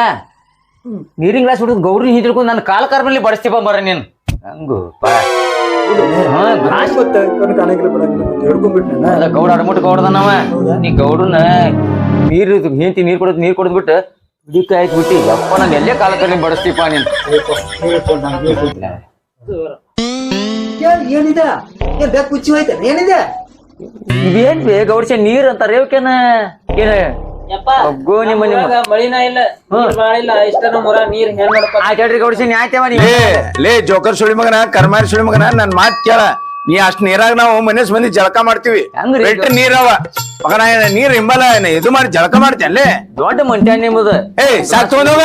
ನೀರಿನ ಗ್ಲಾಸ್ ಹುಡುಗ ಗೌರಿ ಹಿಂದಿರ್ಕೊಂಡು ನನ್ನ ಕಾಲ್ ಕಾರ್ಮಲ್ಲಿ ಬಡಿಸ್ತೀಪ ಮರ ನೀನು. ಹಂಗು ಅದ ಗೌಡ ಅಡಮುಟ್ಟು ಗೌಡದನವ ನೀ ಗೌಡನ ನೀರ್ ಹೆಂಡತಿ ನೀರ್ ಕೊಡೋದು ನೀರ್ ಕೊಡದ್ ಬಿಟ್ಟು ಹಿಡಿಕ ಆಯ್ತು ಬಿಟ್ಟಿ ಯಪ್ಪ ನಾನು ಎಲ್ಲೇ ಕಾಲ ಕರ್ಲಿ ಬಡಿಸ್ತೀಪ ನೀನ್? ಏನಿದೆ? ಏನ್ ಬೆಕ್ ಕುಚ್ಚಿ ಏನಿದೆ? ಇದೇನ್ ಬೇ ಗೌಡ್ಸ ನೀರ್ ಅಂತ ರೇವ್ಕೇನ ಏನ ಯಪ್ಪ ಒಗ್ಗೋ ನಿಮ್ಮ ನಿಮ್ಮ. ಮಳಿನ ಇಲ್ಲ ನೀರ್ ಬಾಳ ಇಲ್ಲ ಇಷ್ಟನ ಮುರ ನೀರ್ ಹೆಂಗ್ ನೋಡಪ್ಪ ಆಯ್ತು ಹೇಳ್ರಿ ಗೌಡ್ಸಿ ನೀ ನೀ? ಲೇ ಲೇ ಜೋಕರ್ ಸುಳಿ ಮಗನ ಕರ್ಮಾರಿ ಸುಳಿ ಮಗನ ನನ್ ಮಾತ್ ಕೇಳ. ನೀ ಅಷ್ಟ್ ನೀರಾಗ ನಾವು ಮನಸ್ ಮಂದಿ ಜಳಕ ಮಾಡ್ತೀವಿ. ಹೆಂಗ್ರಿ? ನೀರವ ಮಗನ ಏನ ನೀರ್ ಹಿಂಬಲ ಏನ ಇದು ಮಾಡಿ ಜಳಕ ಮಾಡ್ತೇನೆ ದೊಡ್ಡ ಮಂಟ್ಯ ನಿಮ್ಮದು ಏ ಸಾಕ್ ತಗೊಂಡೋಗ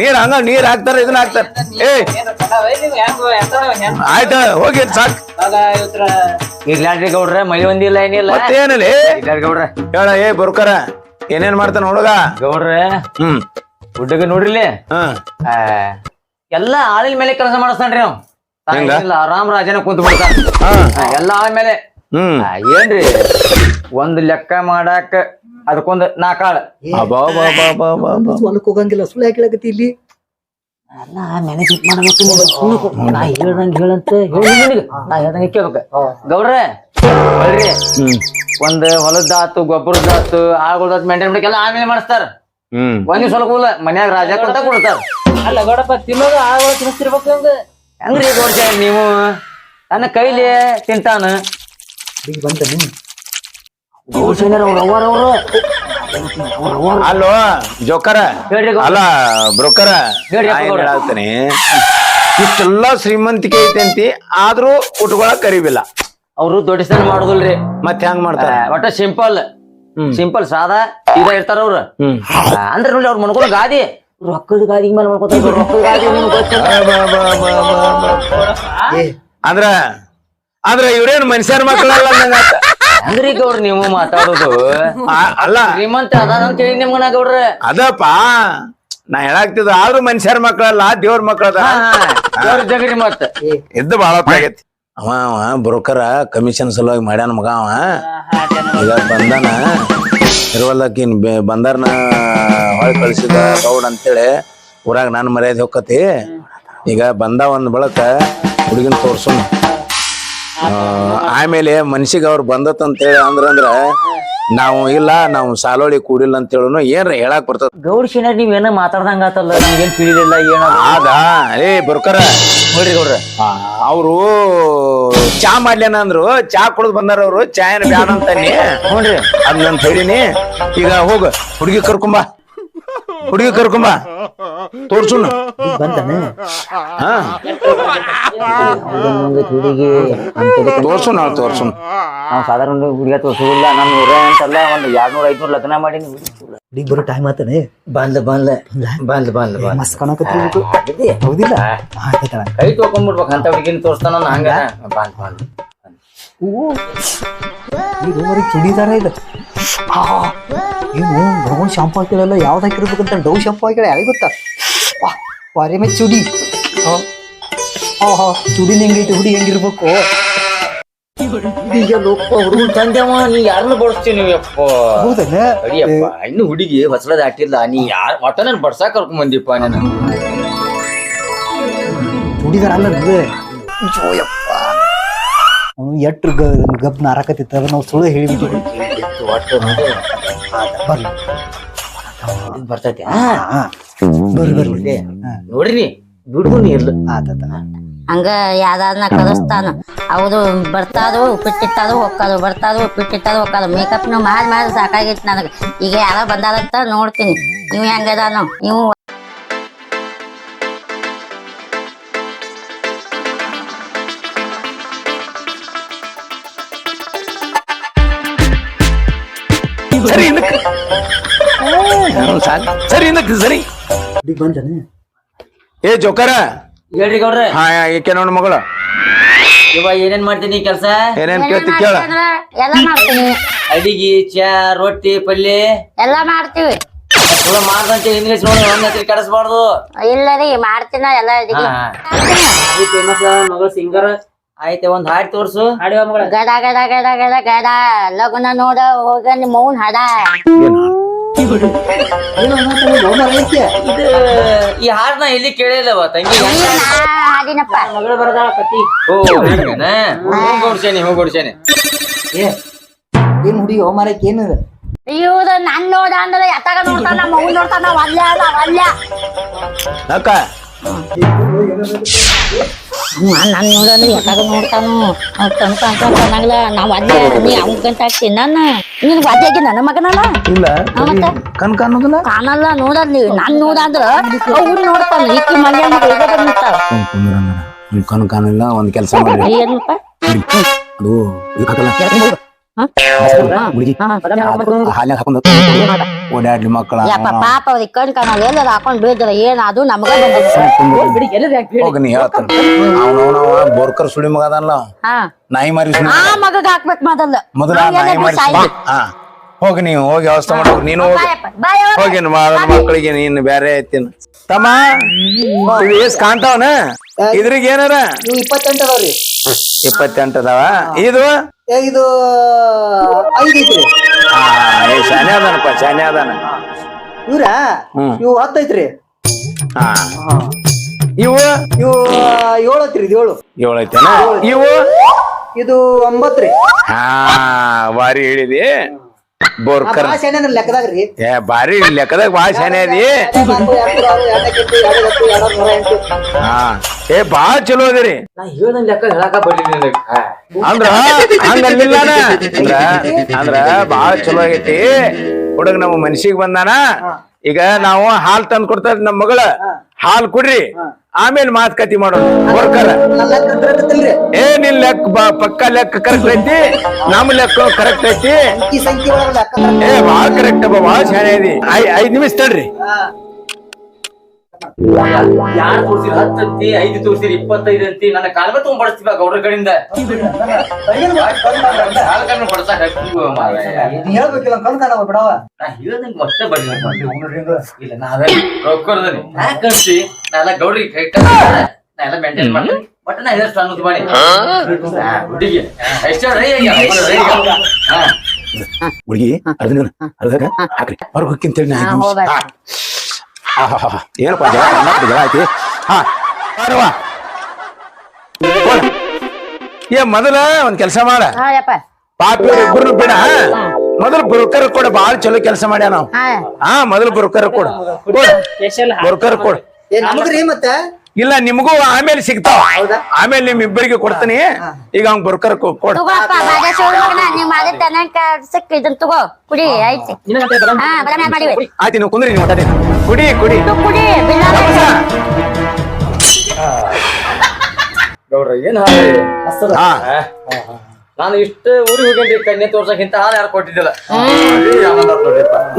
ನೀರ್ ಹಂಗ ನೀರ್ ಹಾಕ್ತಾರ ಇದನ್ನ ಹಾಕ್ತಾರ. ಏ. ಆಯ್ತ ಹೋಗಿ ಸಾಕ್. ಇರ್ಲಾಡ್ರಿ ಗೌಡ್ರ ಮಳಿ ಒಂದಿಲ್ಲ ಏನಿಲ್ಲ. ಏನಲ್ಲಿ ಇರ್ಲಾಡ್ರಿ ಗೌಡ್ರ. ಹೇಳ ಏ ಬರ್ಕರ. ಏನೇನ್ ಮಾಡ್ತಾನ ಹುಡುಗ? ಗೌಡ್ರೆ ಹ್ಮ್. ಹುಡುಗ ನೋಡ್ರಿಲಿ? ಹ್ಮ್ ಆ, ಎಲ್ಲಾ ಆಳಿನ ಮೇಲೆ ಕೆಲಸ ಮಾಡಿಸ್ತಾನ್ರಿ ಅವ್ ಹೆಂಗ? ಇಲ್ಲ ಆರಾಮ್ ರಾಜನ ಕುಂತ ಬಿಡ್ತಾನ. ಹಾ. ಎಲ್ಲಾ ಆಳ ಮೇಲೆ. ಹ್ಮ್. ಆ, ಏನ್ರಿ? ಒಂದ್ ಲೆಕ್ಕ ಮಾಡಾಕ ಅದಕ್ಕೊಂದ್ ನಾಕಾಳ ಅಬ್ಬಾ ಬಾ ಬಾ ಬಾ ಬಾ ಬಾ. ಹೊಲಕ್ ಹೋಗಂಗಿಲ್ಲ. ಸುಳ್ಳು ಇಲ್ಲಿ? ಎಲ್ಲ ಮ್ಯಾನೇಜ್ಮೆಂಟ್ ಮಾಡ್ಬೇಕು ನೀವು. ಸುಮ್ನೆ ಕೂ- ನಾ ಹೇಳ್ದಂಗ ಹೇಳಂತ. ಹೇಳಿ ನಿನಗೆ. ನಾ ಹೇಳ್ದಂಗ ಕೇಳ್ಬೇಕ. ಗೌಡ್ರ ಒಂದ್ ಹೊಲದ್ದಾತು ಗೊಬ್ಬರದಾತು ಆಳ್ಗಳದಾತು ಆಮೇಲೆ ಮಾಡಿಸ್ತಾರ. ಹ್ಮ್. ಒಂದ್ ಸ್ವಲ್ಪ ಮನ್ಯಾಗ ರಾಜ ಕೊಡ್ತಾ ಕೊಡ್ತಾರ ಅಲ್ಲ ಗೌಡಪ್ಪ ತಿನ್ನೋದು ಆಳುಗಳು ತಿನ್ನಿಸ್ತಿರ್ಬೇಕು ಹಂಗ? ಹೆಂಗ್ರಿ ಗೌಡ್ಸ ನೀವು? ನನ್ನ ಕೈಲಿ ತಿಂತಾನ. ಈಗ ಬಂತ ನೀವು ಅಲ್ಲೋ ಜೋಕರ. ಅಲ್ಲ ಬ್ರೋಕರ. ಅಪ್ಪ ಇಷ್ಟೆಲ್ಲ ಶ್ರೀಮಂತಿಕೆ ಐತೆ ಅಂತಿ ಆದ್ರೂ ಉಟ್ಕೊಳಕ್ ಕರಿಬಿಲ್ಲ. ಅವ್ರು ದೊಡ್ಡಸ್ತನ ಮಾಡುದಿಲ್ರಿ. ಮತ್ತೆ ಹೆಂಗ್ ಮಾಡ್ತಾರೆ? ಒಟ್ಟ ಸಿಂಪಲ್. ಸಿಂಪಲ್ ಸಾದಾ ಇದ ಇರ್ತಾರ ಅವ್ರ. ಅಂದ್ರೆ ನೋಡಿ ಅವ್ರ ಮನ್ಕೊಳ ಗಾದಿ. ರೊಕ್ಕದ ಗಾದಿ ಮೇಲೆ ಮಾಡ್ಕೊತಾರ ರೊಕ್ಕದ ಗಾದಿ ಅಂದ್ರ ಅಂದ್ರ ಇವ್ರೇನ್ ಮನುಷ್ಯರ ಮಕ್ಕಳಲ್ಲ ಅಂದಂಗಾತ. ಹೆಂಗ್ರಿ ಗೌಡ್ರ ನೀವು ಮಾತಾಡೋದು. ಆ- ಅಲ್ಲ. ಶ್ರೀಮಂತ ಅದಾನ ಅಂತ ಹೇಳಿ ನಿಮ್ಗ ನಾ ಗೌಡ್ರ ಅದಪ್ಪ ನಾ ಹೇಳಾಕ್ತಿದ್ದ ಆದ್ರೂ ಮನುಷ್ಯರ ಮಕ್ಕಳಲ್ಲ ದೇವ್ರ ಮಕ್ಕಳದ ದೇವ್ರ ಜಗರಿ ಮತ್ತ. ಇದ್ದು ಬಹಳ ಆಗೈತಿ ಅವ ಅವ ಬ್ರೋಕರ ಕಮಿಷನ್ ಸಲುವಾಗಿ ಮಾಡ್ಯಾನ ಮಗ ಅವ. ಈಗ ಬಂದಾನ ಇರುವಲ್ಲಕ್ಕಿನ್ ಬಂದಾರ್ನ ಹೊಳ್ ಕಳಿಸಿದ ಗೌಡ್ ಅಂತೇಳಿ ಊರಾಗ ನಾನು ಮರ್ಯಾದೆ ಹೊಕ್ಕತಿ. ಈಗ ಬಂದ ಒಂದ್ ಬಳಕ ಹುಡುಗಿನ ತೋರ್ಸುಮ್ ಆ, ಆಮೇಲೆ ಮನ್ಸಿಗೆ ಅವ್ರು ಬಂದತ್ತಂತೇಳಿ ಅಂದ್ರ ಅಂದ್ರ ನಾವು ಇಲ್ಲ ನಾವು ಸಾಲೋಳಿ ಕೂಡಿಲ್ಲ ಅಂತ ಹೇಳೋನು ಏನ್ರ ಹೇಳಕ್ ಬರ್ತದ? ಗೌಡ್ ಶಿನ ನೀವ್ ಏನೋ ಮಾತಾಡ್ದಂಗ ಆತಲ್ಲ ನಿಮ್ಗೇನ್ ತಿಳಿಲಿಲ್ಲ ಏನ ಆದ ಏ ಬರ್ಕರ. ನೋಡ್ರಿ ಗೌಡ್ರ. ಅವರು ಚಾ ಮಾಡ್ಲೇನ ಅಂದ್ರು ಚಾ ಕುಡ್ದು ಬಂದಾರ ಅವ್ರು ಚಾ ಏನ್ ಬ್ಯಾಡ ಅಂತಾನೆ ನೋಡ್ರಿ ಅದ್ನಂತ ಹೇಳಿನಿ. ಈಗ ಹೋಗ ಹುಡುಗಿ ಕರ್ಕೊಂಬ ಹುಡುಗಿ ಕರ್ಕೊಂಬ. ತೋರ್ಸು. ಬಂತಾನೆ ಹಾ. ಹುಡುಗಿ ತೋರ್ಸು ನಾವು ತೋರ್ಸು. ನಾವು ಸಾಧಾರಣ ಹುಡುಗ ತೋರ್ಸಿಲ್ಲ ನಾನು ನೂರ ಎಂಟಲ್ಲ ಒಂದು ಎರಡ್ನೂರ ಐದ್ನೂರು ಲಗ್ನ ಮಾಡಿ ಹುಡುಗಿ ಬರೋ ಟೈಮ್ ಆತನೆ. ಬಂದ್ ಬಂದ್. ಬಂದ್ ಬಂದ್ ಮಸ್ತ್ ಕಾಣಕತ್ರಿ ಇದು. ಹೌದಿಲ್ಲ? ಕೈ ತೊಗೊಂಡ್ಬಿಡ್ಬೇಕು ಅಂತ ಹುಡುಗಿನ ತೋರ್ಸ್ತಾನ ಹಂಗ ಬಂದ್ ಬಂದ್. ಚುಡಿದಾರ ಇದು. ಆ, ಏನು ಭಗವನ್ ಶಾಂಪು ಹಾಕಿರಲ್ಲ ಯಾವ್ದು ಹಾಕಿರ್ಬೇಕಂತ ಡವ್ ಶಾಂಪು ಹಾಕಿರ ಯಾರಿಗೆ ಗೊತ್ತಾ? ವಾರೆ ಮೇ ಚುಡಿ. ಆ, ಆಹಾ ಚುಡಿ ಹೆಂಗೈತಿ ಹುಡಿ ಹೆಂಗಿರ್ಬೇಕು? ಈಗ ಲೋಕ ಹುಡುಗನ್ ತಂದೆವ ನೀ ಯಾರನ್ನ ಬಡಿಸ್ತೀವಿ ನೀವು ಯಪ್ಪ? ಹೌದಲ್ಲ ಅಡಿಯಪ್ಪ ಇನ್ನು ಹುಡುಗಿ ಹೊಸದ ಆಟಿಲ್ಲ ನೀ ಯಾರ ಒಟ್ಟ ನನ್ ಬಡ್ಸಾಕ ಕರ್ಕೊಂಡ್ ಬಂದಿಪ್ಪ ನಾನು? ಚುಡಿದಾರ ಇದು ಅಯ್ಯೋಯಪ್ಪ ಅವನು ಎಟ್ರು ಗಪ್ನ ಗಬ್ ನಾರಕತ್ತಿತ್ತ ಅದ್ರ ನಾವು ಸುಳ್ಳು ಒಟ್ಟು ಹುಡುಗ್ ಬರ್ತೈತಿ. ಹಾ ಬರ್ರಿ ಬರ್ಲಿ ನೋಡ್ರಿ ಬಿಡುಗು ನೀ ಇಲ್ಲ ಆತ ಹಂಗ ಯಾವ್ದಾದ್ನ ಕಲಿಸ್ತಾನ. ಹೌದು ಬರ್ತಾದು ಉಪ್ಪಿಟ್ಟಿತ್ತದು ಹೊಕ್ಕದು ಬರ್ತಾದು ಉಪ್ಪಿಟ್ಟಿತ್ತದು ಹೊಕ್ಕದು. ಮೇಕಪ್ನು ಮಾಡಿ ಮಾಡಿ ಸಾಕಾಗಿತ್ತು ನನಗೆ. ಈಗ ಯಾರೋ ಬಂದಾದಂತ ನೋಡ್ತೀನಿ. ನೀವು ಹೆಂಗದಾನು ನೀವು ಸರಿ ಹಿಂದಕ್ಕೆ ಏ ಜೋಕರ. ಹೇಳ್ರಿ ಗೌಡ್ರೆ. ಹಾ ಈಕೆ ನೋಡ್ ಮಗಳು. ಇವ ಏನೇನ್ ಮಾಡ್ತೀನಿ ಕೆಲ್ಸ? ಏನೇನ್ ಕೇಳ್ತಿ ಕೇಳ. ಎಲ್ಲ ಮಾಡ್ತೀನಿ. ಅಡಿಗೆ ಚಾ ರೊಟ್ಟಿ ಪಲ್ಯ ಎಲ್ಲ ಮಾಡ್ತೀವಿ. ಚಲೋ ಮಾಡ್ದಂತೆ ಇಂಗ್ಲೀಷ್ ನೋಡಿ ಒಂದ್ ಹತ್ರ ಕಡಿಸ್ಬಾರ್ದು. ಇಲ್ಲ ರೀ ಮಾಡ್ತೀನ ಎಲ್ಲ ಅಡಿಗೆ. ಫೇಮಸ್ ಮಗಳು ಸಿಂಗರ್. ಆಯ್ತೆ ಒಂದ್ ಹಾಡ್ ತೋರ್ಸು. ಹಾಡಿವ ಮಗಳ. ಗಡ ಗಡ ಗಡ ಗಡ ಗಡ ಲಗುನ ನೋಡ ಹೋಗ ನಿಮ್ಮ ಮೌನ್ ಹಡ? ಇದು ಈ ಹಾಡ್ನ ಎಲ್ಲಿ ಕೇಳಿಲ್ಲವ ತಂಗಿ. ಹಾಡಿನಪ್ಪ. ಮಗಳು ಬರದಾಳ ಕತಿ ಓ ಹಿಂಗನ ಹೋಗೋಡ್ಸೇನೆ ಏನ್ ಹುಡುಗಿ ಹೋಮರಕ್ಕೆ ಏನು ಇವ್ರು ನನ್ ನೋಡ ಅಂದ್ರೆ ಎತ್ತಾಗ ನೋಡ್ತಾನ ನಮ್ಮ ಮೌನ್ ನೋಡ್ತಾನ ವಲ್ಯ ಅಲ್ಲ ಒಲ್ಯ ಅಕ್ಕ ನನ್ ನೋಡಂದ್ರೆ ಎತ್ತಾಗ ನೋಡ್ತಾನು. ಕಣ್ಕ ಅಂತ ಅನ್ನಂಗಿಲ್ಲ ನಾ ವಾದ್ಯ ನೀ ಅವ್ನ ಗಂಟ ಹಾಕ್ತೀನಿ ನನ್ನ ನೀನ್ ವಾದ್ಯ ಆಗಿ ನನ್ನ ಮಗನಲ್ಲ? ಇಲ್ಲ ಮತ್ತೆ? ಕಣ್ ಕಾಣೋದಿಲ್ಲ? ಕಾಣಲ್ಲ ನೋಡಲ್ ನೀವ್ ನಾನ್ ನೋಡಂದ್ರ ಅವ್ನ್ ನೋಡ್ತಾನ ಈಕಿ ಮಲ್ಯ ನಿಂತಾವ ಕಣ್ ಕಾಣಿಲ್ಲ ಒಂದ್ ಕೆಲಸ ಮಾಡಿ ಏನಪ್ಪ ಅದು ಇದಕ್ ಹಾಕಲ್ಲ ಹಾ? ಹುಡುಗಿ ಹಾ. ಹಾಲ್ಯಾಗ ಹಾಕೊಂಡ್ ಓಡಾಡ್ಲಿ ಮಕ್ಕಳ. ಯಪ್ಪ ಪಾಪ ಕಣ್ ಎಲ್ಲದ ಹಾಕೊಂಡ್ ಬೀಳ್ತಾರ. ಏನ್ ಅದು? ನಮಗ ಬೋರ್ಕರ್ ಸುಳಿ ಮಗ ಅದಲ್ಲ ನಾಯಿ ಮಾರಿ ಆ ಮಗಗ್ ಹಾಕ್ಬೇಕ್ ಮೊದಲ ಮೊದಲ ನಾಯಿ ಮಾರಿ ಹೋಗಿ ನೀವು ಹೋಗಿ ವ್ಯವಸ್ಥೆ ಮಾಡೋ. ನೀನು ಹೋಗಿ. ಮಕ್ಕಳಿಗೆ ನೀನು ಬ್ಯಾರೆ ಐತಿನ. ತಮ್ಮ ಕಾಣ್ತಾವನ? ಇದ್ರಿಗೆ ಏನಾರ? ಇವು ಇಪ್ಪತ್ತೆಂಟು ಅದಾವ ಇದು? ಏ, ಇದು ಐದು ಐತ್ರಿ ಹಾ ಏ ಶಾನೆ ಅದಾನಪ್ಪ ಶಾನೆ ಅದಾನ. ಇವ್ರ? ಹ್ಮ್. ಇವು ಹತ್ತು ಐತ್ರಿ ಹಾ. ಇವು? ಇವು ಏಳು ಐತ್ರಿ ಇದು ಏಳು. ಏಳು. ಐತೆನ ಇವು? ಇದು ಒಂಬತ್ತ್ರಿ ಹಾ ಬಾರಿ ಹೇಳಿದಿ. ಬೋರ್ಕರ್ ಲೆಕ್ಕದಾಗ್ರಿ ಏ ಬಾರಿ ಲೆಕ್ಕದಾಗ ಭಾಳ ಶಾನೆ ಅದಿ. ಹಾ. ಏ ಬಾಳ ಚಲೋ ಅದಿರಿ ನಾ ಹೇಳ್ದಂಗ್ ಲೆಕ್ಕ ಹೇಳಾಕ ಬರ್ಲಿಲ್ಲ ಅಂದ್ರ ಹಂಗಲ್ಲಿಲ್ಲ ಅಂದ್ರ ಅಂದ್ರ ಬಾಳ ಚಲೋ ಆಗೈತಿ. ಹುಡುಗ ನಮ್ಮ ಮನ್ಸಿಗೆ ಬಂದಾನ. ಈಗ ನಾವು ಹಾಲ್ ತಂದ್ ಕೊಡ್ತಾರ ನಮ್ ಮಗಳ. ಹಾಲ್ ಕುಡ್ರಿ. ಆಮೇಲೆ ಮಾತುಕತೆ ಮಾಡೋಣ ವರ್ಕರ್ ನನ್ನ ಲೆಕ್ಕ correct ಐತಿಲ್ರಿ? ಏ ನಿನ್ ಲೆಕ್ಕ ಬ- ಪಕ್ಕ ಲೆಕ್ಕ ಕರೆಕ್ಟ್ ಐತಿ. ನಮ್ ಲೆಕ್ಕ ಕರೆಕ್ಟ್ ಐತಿ. ಈ ಸಂಖ್ಯೆ ಒಳಗೆ ಲೆಕ್ಕ correct. ಏ ಬಾಳ ಕರೆಕ್ಟ್ ಅಪ್ಪ ಬಾಳ ಶಾನೆ ಐತಿ ಐ ಐದ್ ನಿಮಿಷ ತಡ್ರಿ. ಯಾರು ತೋರ್ಸಿರಿ ಹತ್ತು ಅಂತಿ ಐದು ತೋರ್ಸಿರಿ ಇಪ್ಪತ್ತೈದು ಅಂತಿ ನನ್ನ ಕಾಲ್ಮ ತಗೊಂಡ್ ಬಡಿಸ್ತೀವ ಗೌಡ್ರ ಕಡೆಯಿಂದ ಕಾಲ್ ಕಣ್ಣು ಬಡ್ಸಾಕ್ ಹಾಕ್ತೀವಿ ಮಾರಾಯ. ನೀ ಹೇಳ್ಬೇಕಿಲ್ಲ ಕಣ್ ಕಾಣವ ಬಿಡವ ನಾ ಹೇಳ್ದಂಗ್ ಮತ್ತೆ ಬರ್ಲಿಲ್ಲ ಇಲ್ಲ ನಾವೇ ರೊಕ್ಕರ್ದಲ್ಲಿ ಯಾಕೆ ಅನ್ಸಿ? ನಾ ಎಲ್ಲ ಗೌಡ್ರಿಗೆ ಕೈ ಕೈ ಕೊಡ್ದೆ. ನಾ ಎಲ್ಲ ಮೇಂಟೈನ್ ಮಾಡ್ತೀನಿ ಬಟ್ ನಾ ಇದಷ್ಟು ಅನ್ನೋದು ಮಾಡಿ. ಹುಡುಗಿ. ಎಷ್ಟ ಹಾ. ಹುಡುಗಿ ಅರ್ಧ ಅರ್ಧಕ ಹಾಕ್ರಿ ಹೊರಗೆ ಹೋಗ್ಕಿಂತೇಳಿ ನಾ ಏನಪ್ಪ ಜಗಳ ಮತ್ತೆ ಜಗಳ ಐತಿ ಹಾ ಬರವಾ ಏ ಮೊದಲ ಒಂದ್ ಕೆಲಸ ಮಾಡ ಹಾ ಯಪ್ಪ ಪಾಪ ಇವ್ರು ಬಿಡ ಮೊದಲು ಬ್ರೋಕರ್ ಕೊಡ ಬಾಳ ಚಲೋ ಕೆಲಸ ಮಾಡ್ಯ ನಾವು ಹಾ ಹಾ ಮೊದಲು ಬ್ರೋಕರ್ ಕೊಡ ಸ್ಪೆಷಲ್ ಬ್ರೋಕರ್ ಕೊಡ ಏ ನಮಗ್ರಿ ಮತ್ತೆ ಇಲ್ಲ ನಿಮಗೂ ಆಮೇಲೆ ಸಿಗ್ತಾವ. ಆಮೇಲೆ ನಿಮ್ ಇಬ್ಬರಿಗೆ ಕೊಡ್ತೀನಿ ಈಗ ಅವ್ನ್ ಬರ್ಕರ್ ಕೊಡ. ತಗೋಪ್ಪ ಬಾಜಾ ಸೋಳು ಮಗನ ನೀವ್ ಮಾಡಿದ ಅನಂಕ ಸಿಕ್ಕ ಇದನ್ ತಗೋ. ಕುಡಿ ಐತಿ ಹಾ. ಬದನೆ ಮಾಡಿವಿ ಆಯ್ತು ನೀವು ಕುಂದ್ರಿ ನೀವು ಮಾತಾಡಿ. ಕುಡಿ ಕುಡಿ. ಗೌಡ್ರ ಏನ್ ಹಾ. ನಾನು ಇಷ್ಟ ಊರಿಗೆ ಹೋಗಿ ಕನ್ಯೆ ತೋರ್ಸಕ್ ಇಂತ ಹಾಲು ಯಾರು ಕೊಟ್ಟಿದ್ದಿಲ್ಲ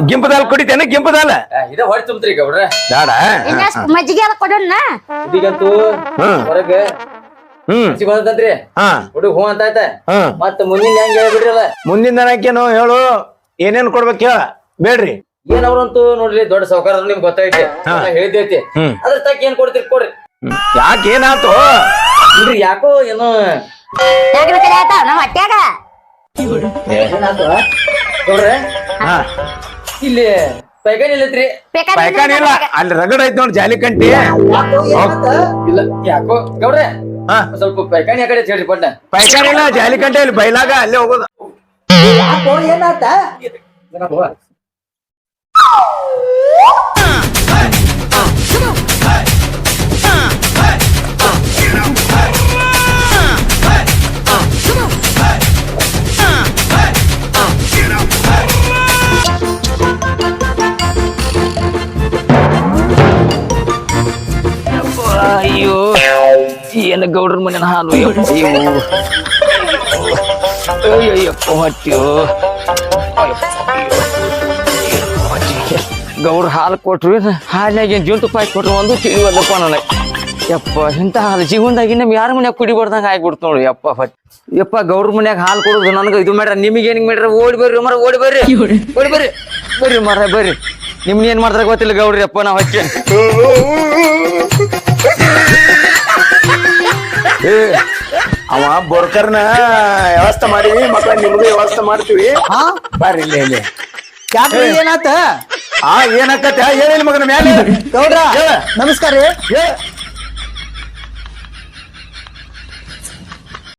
ಗಿಂಪದಾಲ್ ಕುಡಿತೇನೆ ಗಿಂಪದಾಲ ಇದೇ ಹೊಡಿ ತುಂಬ್ತ್ರಿ ಗೌಡ್ರೆ ಬೇಡ ಇನ್ನಷ್ಟು ಮಜ್ಜಿಗೆ ಎಲ್ಲ ಕೊಡೋಣ ಇದೀಗಂತೂ ಹ್ಮ್. ಹೊರಗೆ ಹ್ಮ್ ಬಂದತ್ರಿ ಹಾ ಹುಡುಗ ಹೂ ಅಂತ ಆಯ್ತ ಹ್ಮ್ ಮತ್ತ ಮುಂದಿನ ಹೆಂಗ್ ಹೇಳ್ಬಿಡ್ರಲ್ಲ ಮುಂದಿನ ದಿನಕ್ಕೇನು ಹೇಳು ಏನೇನ್ ಕೊಡ್ಬೇಕು ಹೇಳ ಬೇಡ್ರಿ ಏನ್ ಅವ್ರಂತೂ ನೋಡ್ರಿ ದೊಡ್ಡ ಸೌಕರ್ಯ ನಿಮ್ಗೆ ಗೊತ್ತೈತಿ ಹಾ. ನಾ ಅದ್ರ ತಕ್ಕ ಏನ್ ಕೊಡ್ತೀರಿ ಕೊಡ್ರಿ ಯಾಕೆ ಏನಾತು ಇಲ್ರಿ ಯಾಕೋ ಏನೋ ಯಾಕೆ ಕಡೆ ಆಯ್ತಾ? ನಮ್ಮ ಹೊಟ್ಯಾಗ? ಗೌಡ್ರೆ ಹಾ. ಇಲ್ಲಿ ಪೈಕಾನಿ ಇಲ್ಲತ್ರಿ. ಪೈಕಾನಿ ಇಲ್ಲ ಅಲ್ಲಿ ರಗಡ ಐತಿ ನೋಡಿ ಜಾಲಿ ಕಂಟಿ. ಇಲ್ಲ ಯಾಕೋ ಗೌಡ್ರೆ ಹಾ. ಸ್ವಲ್ಪ ಪೈಕಾನಿ ಆ ಕಡೆ ಹೇಳ್ರಿ ಪಟ್ಟ ಪೈಕಾನಿ ಇಲ್ಲ ಇಲ್ಲಿ ಕಂಟಿ ಅಲ್ಲಿ ಬೈಲಾಗ ಅಲ್ಲೇ ಹೋಗೋದು. ಯಾಕೋ ಏನಾತ ಅಯ್ಯೋ, ಏನು ಗೌಡ್ರ ಮನೆ ಹಾಲು ಅಯ್ಯೋ. ಅಯ್ಯಪ್ಪ ಹೊಟ್ಟೆಯೋ ಗೌಡ್ರ ಹಾಲು ಕೊಟ್ರು, ಹಾಲಿನಾಗ ಜೀವನ ಕೊಟ್ರು ಒಂದು ತಿಳಿವಲ್ಲಪ್ಪ ನನಗೆ. ಯಪ್ಪ, ಇಂಥ ಹಾಲು ಜೀವನದಾಗಿ ನಮ್ ಯಾರ ಮನ್ಯಾಗ ಕುಡಿಬಾರ್ದಂಗ ಆಗ್ಬಿಡ್ತು ನೋಡಿ, ಯಪ್ಪ ಫಟ್ ಯಪ್ಪ, ಗೌಡ್ರ ಮನ್ಯಾಗ ಹಾಲು ಕೊಡೋದು ನನಗೆ ಇದು ಮಾಡ್ರ, ನಿಮಗೆ ಏನಿಗೆ ಮಾಡ್ರ? ಓಡಿ ಬರ್ರಿ ಮರ ಓಡಿ ಬರ್ರಿ. ಓಡಿ ಬರ್ರಿ ಬರ್ರಿ ಮರ ಬರ್ರಿ. ನಿಮ್ನ ಏನ್ ಮಾಡ್ತಾರ ಗೊತ್ತಿಲ್ಲ ಗೌಡ್ರಿ ಅಪ್ಪ ನಾವ್ ಹೊಟ್ಟೆ ಏ, ಅವ ಬೋರ್ಕರ್ನ ವ್ಯವಸ್ಥೆ ಮಾಡಿವಿ ಮಕ್ಕಳ ನಿಮ್ಗೂ ವ್ಯವಸ್ಥೆ ಮಾಡ್ತೀವಿ. ಹಾ? ಬರ್ರಿ ಇಲ್ಲಿ ಇಲ್ಲಿ. ಯಾಕ್ರಿ ಏನಾತ? ಆ ಏನಾಕತ್ತ? ಹೇಳಿಲ್ಲ ಮಗನ ಮ್ಯಾಲೆ. ಗೌಡ್ರ ಹೇಳ. ನಮಸ್ಕಾರ ರೀ. ಹೇಳ.